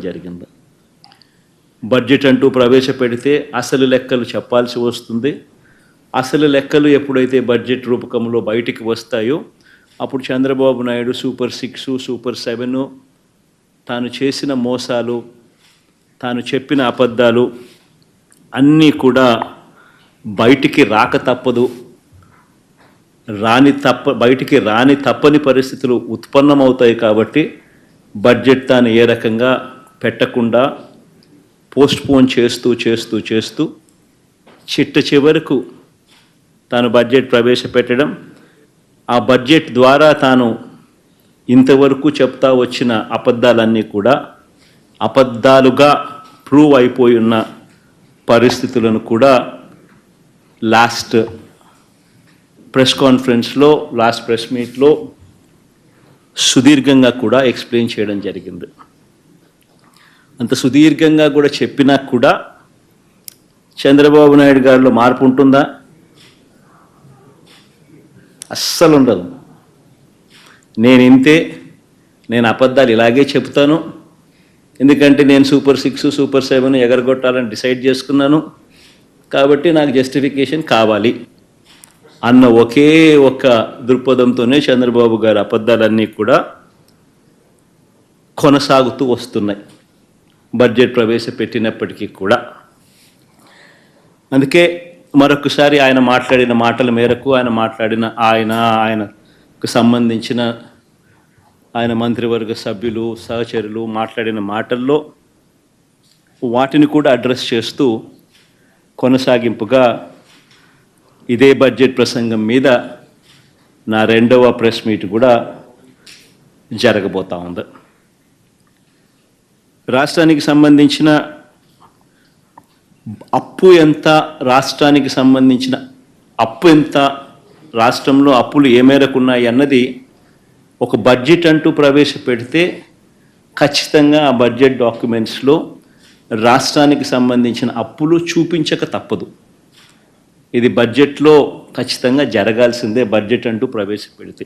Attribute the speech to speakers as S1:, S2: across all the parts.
S1: జరిగింది. బడ్జెట్ అంటూ ప్రవేశపెడితే అసలు లెక్కలు చెప్పాల్సి వస్తుంది. అసలు లెక్కలు ఎప్పుడైతే బడ్జెట్ రూపకంలో బయటికి వస్తాయో అప్పుడు Chandrababu Naidu super six super seven తాను చేసిన మోసాలు తాను చెప్పిన అబద్ధాలు అన్నీ కూడా బయటికి రాక తప్పదు. రాని తప్ప బయటికి రాని తప్పని పరిస్థితులు ఉత్పన్నమవుతాయి కాబట్టి బడ్జెట్ తాను ఏ రకంగా పెట్టకుండా పోస్ట్పోన్ చేస్తూ చేస్తూ చేస్తూ చిట్ట చివరకు తాను బడ్జెట్ ప్రవేశపెట్టడం ఆ బడ్జెట్ ద్వారా తాను ఇంతవరకు చెప్తా వచ్చిన అబద్ధాలన్నీ కూడా అబద్ధాలుగా ప్రూవ్ అయిపోయి ఉన్న పరిస్థితులను కూడా లాస్ట్ ప్రెస్ కాన్ఫరెన్స్లో లాస్ట్ ప్రెస్ మీట్లో సుదీర్ఘంగా కూడా ఎక్స్ప్లెయిన్ చేయడం జరిగింది. అంత సుదీర్ఘంగా కూడా చెప్పినా కూడా చంద్రబాబు నాయుడు గారిలో మార్పు ఉంటుందా? అస్సలు ఉండదు. నేను ఇంతే నేను అబద్ధాలు ఇలాగే చెప్తాను ఎందుకంటే నేను సూపర్ సిక్స్ సూపర్ సెవెన్ ఎగరగొట్టాలని డిసైడ్ చేసుకున్నాను. కాబట్టి నాకు జస్టిఫికేషన్ కావాలి. అన్న ఒకే ఒక్క దృక్పథంతోనే చంద్రబాబు గారి అబద్ధాలన్నీ కూడా కొనసాగుతూ వస్తున్నాయి. బడ్జెట్ ప్రవేశపెట్టినప్పటికీ కూడా. అందుకే మరొకసారి ఆయన మాట్లాడిన మాటల మేరకు ఆయన మాట్లాడిన ఆయన ఆయనకు సంబంధించిన ఆయన మంత్రివర్గ సభ్యులు సహచరులు మాట్లాడిన మాటల్లో వాటిని కూడా అడ్రస్ చేస్తూ కొనసాగింపుగా ఇదే బడ్జెట్ ప్రసంగం మీద నా రెండవ ప్రెస్ మీట్ కూడా జరగబోతా ఉంది. రాష్ట్రానికి సంబంధించిన అప్పు ఎంత రాష్ట్రానికి సంబంధించిన అప్పు ఎంత రాష్ట్రంలో అప్పులు ఏ మేరకు ఉన్నాయి అన్నది ఒక బడ్జెట్ అంటూ ప్రవేశపెడితే ఖచ్చితంగా ఆ బడ్జెట్ డాక్యుమెంట్స్లో రాష్ట్రానికి సంబంధించిన అప్పులు చూపించక తప్పదు. ఇది బడ్జెట్లో ఖచ్చితంగా జరగాల్సిందే బడ్జెట్ అంటూ ప్రవేశపెడితే.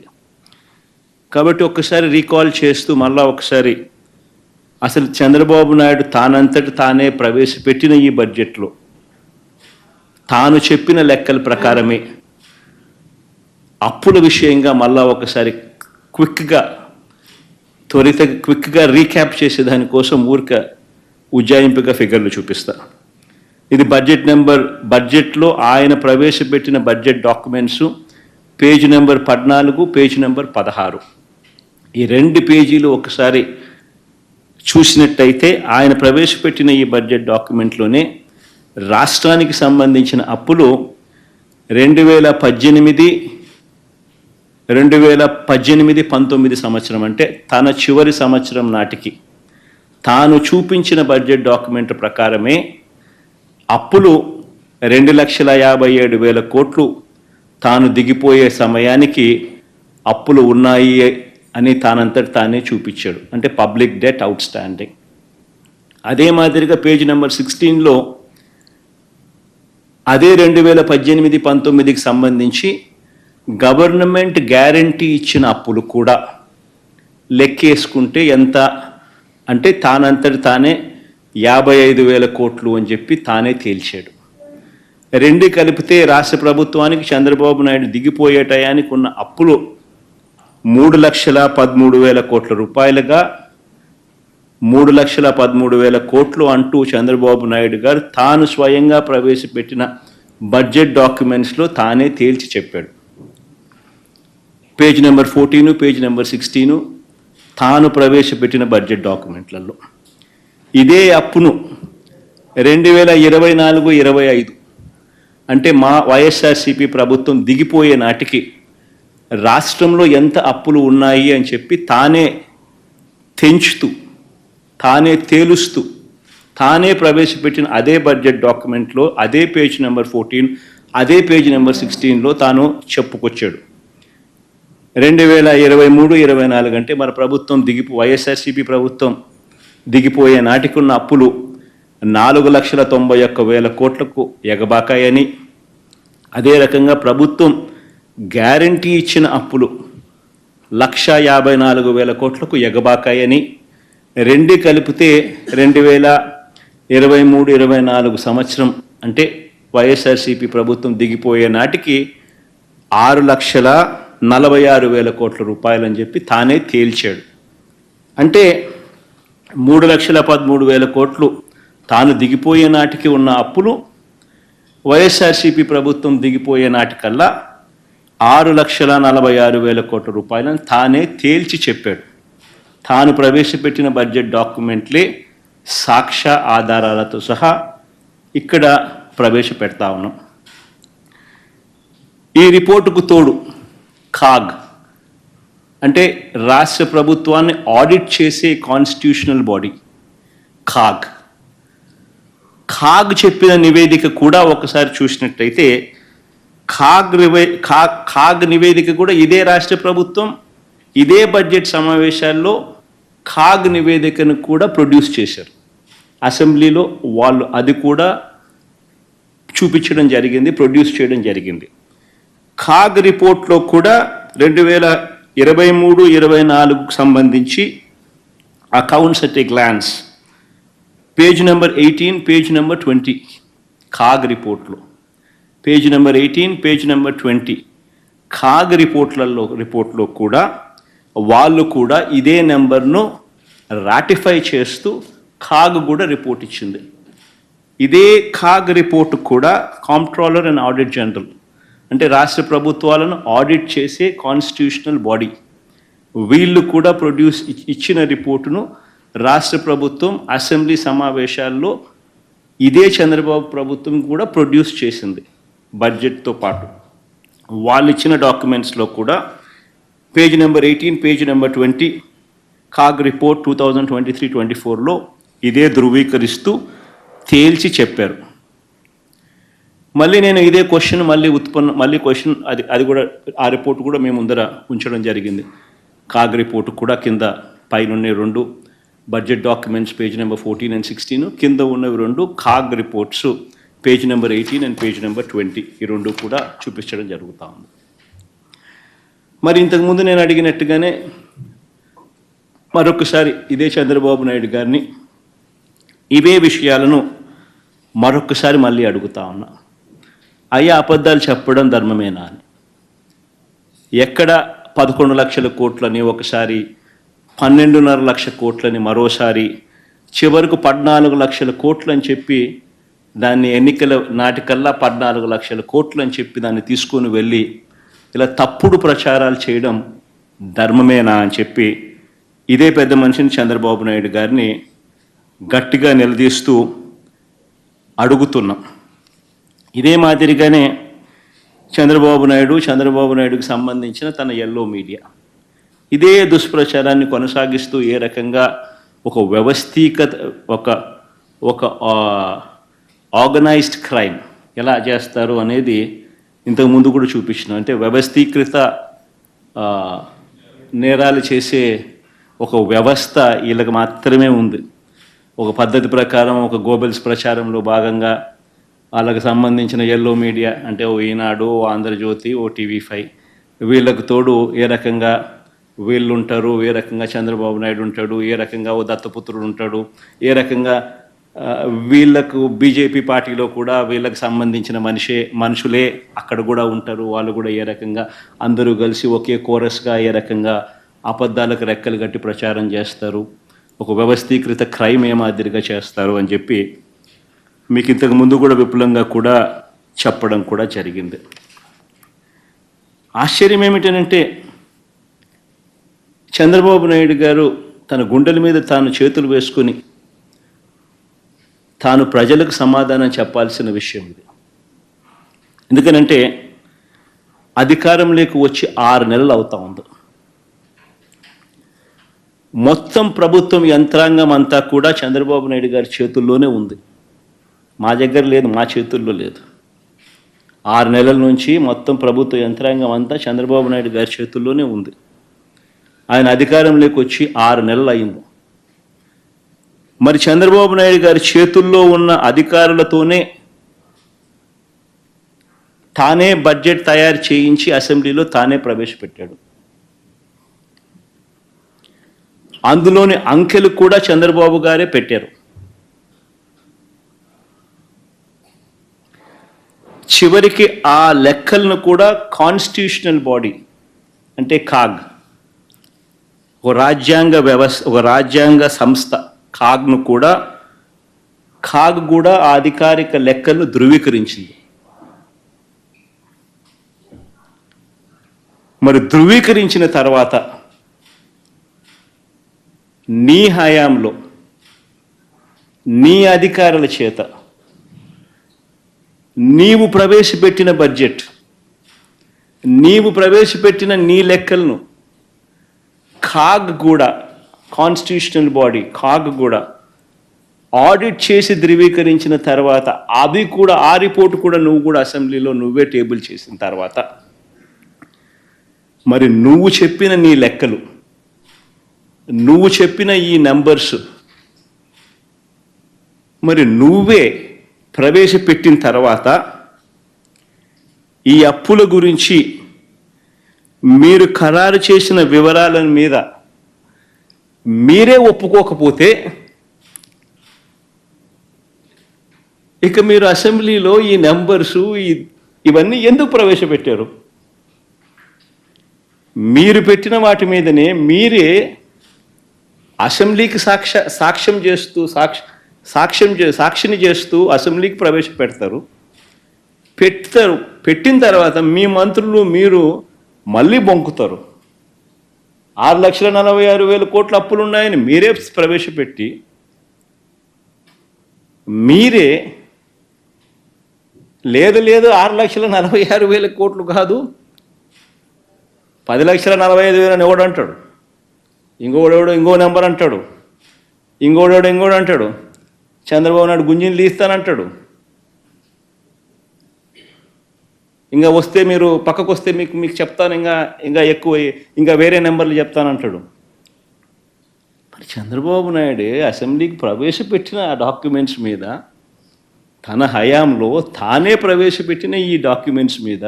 S1: కాబట్టి ఒక్కసారి రీకాల్ చేస్తూ మళ్ళా ఒకసారి అసలు చంద్రబాబు నాయుడు తానంతటి తానే ప్రవేశపెట్టిన ఈ బడ్జెట్లో. తాను చెప్పిన లెక్కల ప్రకారమే. అప్పుల విషయంగా మళ్ళా ఒకసారి క్విక్గా త్వరిత క్విక్గా రీక్యాప్ చేసేదానికోసం ఊరిక ఉజ్జాయింపుగా ఫిగర్లు చూపిస్తా. ఇది బడ్జెట్ నెంబర్ బడ్జెట్లో ఆయన ప్రవేశపెట్టిన బడ్జెట్ డాక్యుమెంట్స్ పేజ్ నెంబర్ పద్నాలుగు పేజ్ నెంబర్ పదహారు. ఈ రెండు పేజీలు ఒకసారి చూసినట్టయితే ఆయన ప్రవేశపెట్టిన ఈ బడ్జెట్ డాక్యుమెంట్లోనే రాష్ట్రానికి సంబంధించిన అప్పులు రెండు వేల పద్దెనిమిది రెండు వేల పద్దెనిమిది పంతొమ్మిది సంవత్సరం అంటే తన చివరి సంవత్సరం నాటికి తాను చూపించిన బడ్జెట్ డాక్యుమెంట్ ప్రకారమే అప్పులు రెండు లక్షల యాభై ఏడు వేల కోట్లు తాను దిగిపోయే సమయానికి అప్పులు ఉన్నాయి అని తానంతటి తానే చూపించాడు. అంటే పబ్లిక్ డెట్ అవుట్ స్టాండింగ్ అదే మాదిరిగా పేజ్ నెంబర్ సిక్స్టీన్లో అదే రెండు వేల పద్దెనిమిది పంతొమ్మిదికి సంబంధించి గవర్నమెంట్ గ్యారంటీ ఇచ్చిన అప్పులు కూడా లెక్కేసుకుంటే ఎంత? అంటే తానంతటి తానే యాభై ఐదు వేల కోట్లు అని చెప్పి తానే తేల్చాడు. రెండు కలిపితే రాష్ట్ర ప్రభుత్వానికి చంద్రబాబు నాయుడు దిగిపోయే టయానికి ఉన్న అప్పులు మూడు లక్షల పదమూడు వేల కోట్ల రూపాయలుగా మూడు లక్షల పదమూడు వేల కోట్లు అంటూ చంద్రబాబు నాయుడు గారు తాను స్వయంగా ప్రవేశపెట్టిన బడ్జెట్ డాక్యుమెంట్స్లో తానే తేల్చి చెప్పాడు. Page number fourteen page number sixteen తాను ప్రవేశపెట్టిన బడ్జెట్ డాక్యుమెంట్లలో. ఇదే అప్పును రెండు వేల ఇరవై నాలుగు ఇరవై ఐదు అంటే మా వైఎస్ఆర్సీపీ ప్రభుత్వం దిగిపోయే నాటికి రాష్ట్రంలో ఎంత అప్పులు ఉన్నాయి అని చెప్పి తానే తెంచుతూ తానే తేలుస్తూ తానే ప్రవేశపెట్టిన అదే బడ్జెట్ డాక్యుమెంట్లో అదే పేజ్ నెంబర్ ఫోర్టీన్ అదే పేజ్ నెంబర్ సిక్స్టీన్లో తాను చెప్పుకొచ్చాడు. రెండు వేల ఇరవై మూడు ఇరవై నాలుగు అంటే మన ప్రభుత్వం దిగిపో వైఎస్ఆర్సీపీ ప్రభుత్వం దిగిపోయే నాటికున్న అప్పులు నాలుగు లక్షల తొంభై ఒక్క వేల కోట్లకు ఎగబాకాయని అదే రకంగా ప్రభుత్వం గ్యారంటీ ఇచ్చిన అప్పులు లక్ష యాభై నాలుగు వేల కోట్లకు ఎగబాకాయని రెండు కలిపితే రెండు వేల ఇరవై మూడు ఇరవై నాలుగు సంవత్సరం అంటే వైఎస్ఆర్సీపీ ప్రభుత్వం దిగిపోయే నాటికి ఆరు లక్షల నలభై ఆరు వేల కోట్ల రూపాయలు అని చెప్పి తానే తేల్చాడు. అంటే మూడు లక్షల పదమూడు వేల కోట్లు తాను దిగిపోయే నాటికి ఉన్న అప్పులు వైఎస్ఆర్సీపీ ప్రభుత్వం దిగిపోయే నాటికల్లా ఆరు లక్షల నలభై ఆరు వేల కోట్ల రూపాయలను తానే తేల్చి చెప్పాడు. తాను ప్రవేశపెట్టిన బడ్జెట్ డాక్యుమెంట్లే సాక్ష్య ఆధారాలతో సహా ఇక్కడ ప్రవేశపెడతా ఉన్నాం. ఈ రిపోర్టుకు తోడు ఖాగ్ అంటే రాష్ట్ర ప్రభుత్వాన్ని ఆడిట్ చేసే కాన్స్టిట్యూషనల్ బాడీ కాగ్. ఖాగ్ చెప్పిన నివేదిక కూడా ఒకసారి చూసినట్టయితే ఖాగ్ నివే నివేదిక కూడా ఇదే రాష్ట్ర ప్రభుత్వం ఇదే బడ్జెట్ సమావేశాల్లో ఖాగ్ నివేదికను కూడా ప్రొడ్యూస్ చేశారు. అసెంబ్లీలో వాళ్ళు అది కూడా చూపించడం జరిగింది ప్రొడ్యూస్ చేయడం జరిగింది. కాగ్ రిపోర్ట్లో కూడా రెండు వేల ఇరవై మూడు ఇరవై నాలుగుకు సంబంధించి accounts at a glance page number eighteen page number twenty CAG రిపోర్ట్లో. Page number eighteen page number twenty. CAG రిపోర్ట్లలో రిపోర్ట్లో కూడా వాళ్ళు కూడా ఇదే నెంబర్ను రాటిఫై చేస్తూ కాగ్ కూడా రిపోర్ట్ ఇచ్చింది. ఇదే కాగ్ రిపోర్ట్ కూడా కాంప్ట్రోలర్ అండ్ ఆడిట్ జనరల్ అంటే రాష్ట్ర ప్రభుత్వాలను ఆడిట్ చేసే కాన్స్టిట్యూషనల్ బాడీ వీళ్ళు కూడా ప్రొడ్యూస్ ఇచ్చిన రిపోర్టును రాష్ట్ర ప్రభుత్వం అసెంబ్లీ సమావేశాల్లో ఇదే చంద్రబాబు ప్రభుత్వం కూడా ప్రొడ్యూస్ చేసింది. బడ్జెట్తో పాటు. వాళ్ళు ఇచ్చిన డాక్యుమెంట్స్లో కూడా page number eighteen page number twenty CAG report two thousand twenty three twenty ఫోర్లో ఇదే ధృవీకరిస్తూ తేల్చి చెప్పారు. మళ్ళీ నేను ఇదే క్వశ్చన్ మళ్ళీ ఉత్పన్న మళ్ళీ క్వశ్చన్ అది అది కూడా ఆ రిపోర్ట్ కూడా మేము ముందర ఉంచడం జరిగింది. కాగ్ రిపోర్ట్ కూడా కింద పైన రెండు budget documents page number fourteen and sixteen కింద ఉన్నవి రెండు CAG reports page number eighteen and page number twenty. ఈ రెండు కూడా చూపించడం జరుగుతూ ఉంది. మరి ఇంతకుముందు నేను అడిగినట్టుగానే మరొకసారి ఇదే చంద్రబాబు నాయుడు గారిని ఇవే విషయాలను మరొకసారి మళ్ళీ అడుగుతా ఉన్నా. అయ్యా అబద్ధాలు చెప్పడం ధర్మమేనా అని. ఎక్కడ పదకొండు లక్షల కోట్లని ఒకసారి పన్నెండున్నర లక్ష కోట్లని మరోసారి చివరకు పద్నాలుగు లక్షల కోట్లు అని చెప్పి దాన్ని ఎన్నికల నాటికల్లా పద్నాలుగు లక్షల కోట్లు అని చెప్పి దాన్ని తీసుకొని వెళ్ళి ఇలా తప్పుడు ప్రచారాలు చేయడం ధర్మమేనా అని చెప్పి ఇదే పెద్ద మనిషిని చంద్రబాబు నాయుడు గారిని గట్టిగా నిలదీస్తూ అడుగుతున్నాం. ఇదే మాదిరిగానే చంద్రబాబు నాయుడు చంద్రబాబు నాయుడుకు సంబంధించిన తన ఎల్లో మీడియా ఇదే దుష్ప్రచారాన్ని కొనసాగిస్తూ ఏ రకంగా ఒక వ్యవస్థీకత ఒక ఒక ఆర్గనైజ్డ్ క్రైమ్. ఎలా చేస్తారు అనేది ఇంతకు ముందు కూడా చూపించిన. అంటే వ్యవస్థీకృత నేరాలు చేసే ఒక వ్యవస్థ వీళ్ళకి మాత్రమే ఉంది. ఒక పద్ధతి ప్రకారం ఒక గోబెల్స్ ప్రచారంలో భాగంగా వాళ్ళకి సంబంధించిన ఎల్లో మీడియా అంటే ఓ ఈనాడు ఓ ఆంధ్రజ్యోతి ఓ టీవీ ఫైవ్ వీళ్ళకు తోడు ఏ రకంగా వీళ్ళు ఉంటారు ఏ రకంగా చంద్రబాబు నాయుడు ఉంటాడు ఏ రకంగా ఓ దత్తపుత్రుడు ఉంటాడు ఏ రకంగా వీళ్ళకు బీజేపీ పార్టీలో కూడా వీళ్ళకి సంబంధించిన మనిషే మనుషులే అక్కడ కూడా ఉంటారు. వాళ్ళు కూడా ఏ రకంగా అందరూ కలిసి ఒకే కోరస్గా ఏ రకంగా అబద్ధాలకు రెక్కలు కట్టి ప్రచారం చేస్తారు. ఒక వ్యవస్థీకృత క్రైమ్ ఏ మాదిరిగా చేస్తారు అని చెప్పి మీకు ఇంతకు ముందు కూడా విపులంగా కూడా చెప్పడం కూడా జరిగింది. ఆశ్చర్యం ఏమిటనంటే చంద్రబాబు నాయుడు గారు తన గుండెల మీద తాను చేతులు వేసుకుని తాను ప్రజలకు సమాధానం చెప్పాల్సిన విషయం ఇది. ఎందుకనంటే అధికారంలోకి వచ్చి ఆరు నెలలు అవుతా ఉంది. మొత్తం ప్రభుత్వం యంత్రాంగం అంతా కూడా చంద్రబాబు నాయుడు గారి చేతుల్లోనే ఉంది. మా దగ్గర లేదు మా చేతుల్లో లేదు. ఆరు నెలల నుంచి మొత్తం ప్రభుత్వ యంత్రాంగం అంతా చంద్రబాబు నాయుడు గారి చేతుల్లోనే ఉంది. ఆయన అధికారంలోకి వచ్చి ఆరు నెలలు అయింది. మరి చంద్రబాబు నాయుడు గారి చేతుల్లో ఉన్న అధికారులతోనే తానే బడ్జెట్ తయారు చేయించి అసెంబ్లీలో తానే ప్రవేశపెట్టాడు. అందులోని అంకెలు కూడా చంద్రబాబు గారే పెట్టారు. చివరికి ఆ లెక్కలను కూడా కాన్స్టిట్యూషనల్ బాడీ అంటే కాగ్ ఒక రాజ్యాంగ వ్యవస్థ ఒక రాజ్యాంగ సంస్థ కాగ్ను కూడా కాగ్ కూడా ఆధికారిక అధికారిక లెక్కలను ధృవీకరించింది. మరి ధృవీకరించిన తర్వాత నీ హయాంలో నీ అధికారుల చేత నీవు ప్రవేశపెట్టిన బడ్జెట్ నీవు ప్రవేశపెట్టిన నీ లెక్కలను కాగ్ కూడా కాన్స్టిట్యూషనల్ బాడీ కాగ్ కూడా. ఆడిట్ చేసి ధృవీకరించిన తర్వాత అది కూడా ఆ రిపోర్ట్ కూడా నువ్వు కూడా అసెంబ్లీలో నువ్వే టేబుల్ చేసిన తర్వాత మరి నువ్వు చెప్పిన నీ లెక్కలు నువ్వు చెప్పిన ఈ నెంబర్స్ మరి నువ్వే ప్రవేశపెట్టిన తర్వాత ఈ అప్పుల గురించి మీరు ఖరారు చేసిన వివరాల మీద మీరే ఒప్పుకోకపోతే ఇక మీరు అసెంబ్లీలో ఈ నెంబర్సు ఇవన్నీ ఎందుకు ప్రవేశపెట్టారు? మీరు పెట్టిన వాటి మీదనే మీరే అసెంబ్లీకి సాక్ష సాక్ష్యం చేస్తూ సాక్ష సాక్ష్యం చే సాక్షిని చేస్తూ అసెంబ్లీకి ప్రవేశపెడతారు. పెడతారు పెట్టిన తర్వాత మీ మంత్రులు మీరు మళ్ళీ బొంకుతారు. ఆరు లక్షల నలభై ఆరు వేల కోట్ల అప్పులు ఉన్నాయని మీరే ప్రవేశపెట్టి మీరే లేదు లేదు ఆరు లక్షల నలభై ఆరు వేల కోట్లు కాదు పది లక్షల నలభై ఐదు వేలు అని ఎవడు అంటాడు? ఇంకోడెవడో ఇంకో నెంబర్ అంటాడు. ఇంకోడెవడో ఇంకోడు అంటాడు. చంద్రబాబు నాయుడు గుంజిని తీస్తానంటాడు. ఇంకా వస్తే మీరు పక్కకు వస్తే మీకు మీకు చెప్తాను ఇంకా ఇంకా ఎక్కువ ఇంకా వేరే నెంబర్లు చెప్తానంటాడు మరి చంద్రబాబు నాయుడు అసెంబ్లీకి ప్రవేశపెట్టిన ఆ డాక్యుమెంట్స్ మీద తన హయాంలో తానే ప్రవేశపెట్టిన ఈ డాక్యుమెంట్స్ మీద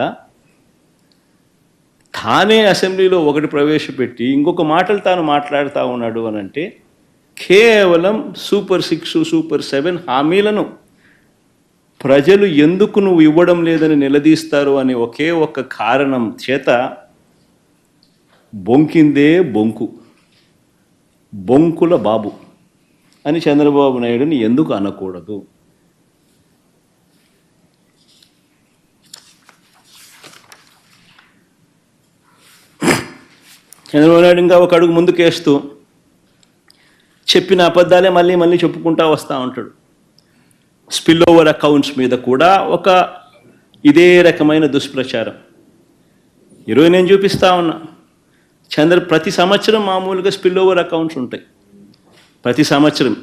S1: తానే అసెంబ్లీలో ఒకటి ప్రవేశపెట్టి ఇంకొక మాటలు తాను మాట్లాడుతూ ఉన్నాడు అని అంటే కేవలం సూపర్ సిక్స్ సూపర్ సెవెన్ హామీలను ప్రజలు ఎందుకు నువ్వు ఇవ్వడం లేదని నిలదీస్తారు అనే ఒకే ఒక్క కారణం చేత బొంకిందే బొంకు. బొంకుల బాబు అని చంద్రబాబు నాయుడుని ఎందుకు అనకూడదు? చంద్రబాబు నాయుడు ఇంకా ఒక అడుగు ముందుకేస్తూ చెప్పిన అబద్ధాలే మళ్ళీ మళ్ళీ చెప్పుకుంటా వస్తూ ఉంటాడు. స్పిల్ ఓవర్ అకౌంట్స్ మీద కూడా ఒక ఇదే రకమైన దుష్ప్రచారం. ఈరోజు నేను చూపిస్తా ఉన్నా. చంద్ర ప్రతి సంవత్సరం మామూలుగా స్పిల్ ఓవర్ అకౌంట్స్ ఉంటాయి. ప్రతి సంవత్సరం.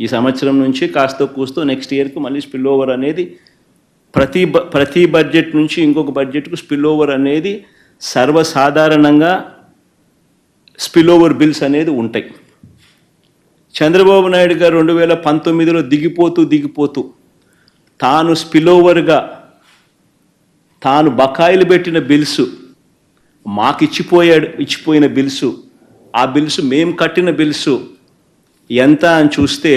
S1: ఈ సంవత్సరం నుంచి కాస్త కూస్తో నెక్స్ట్ ఇయర్కి మళ్ళీ స్పిల్ ఓవర్ అనేది ప్రతి బ ప్రతి బడ్జెట్ నుంచి ఇంకొక బడ్జెట్కు స్పిల్ ఓవర్ అనేది సర్వసాధారణంగా స్పిల్ ఓవర్ బిల్స్ అనేది ఉంటాయి. చంద్రబాబు నాయుడు గారు రెండు వేల పంతొమ్మిదిలో దిగిపోతూ దిగిపోతూ తాను స్పిలోవర్గా తాను బకాయిలు పెట్టిన బిల్స్ మాకు ఇచ్చిపోయాడు ఇచ్చిపోయిన బిల్స్ ఆ బిల్స్ మేము కట్టిన బిల్స్ ఎంత అని చూస్తే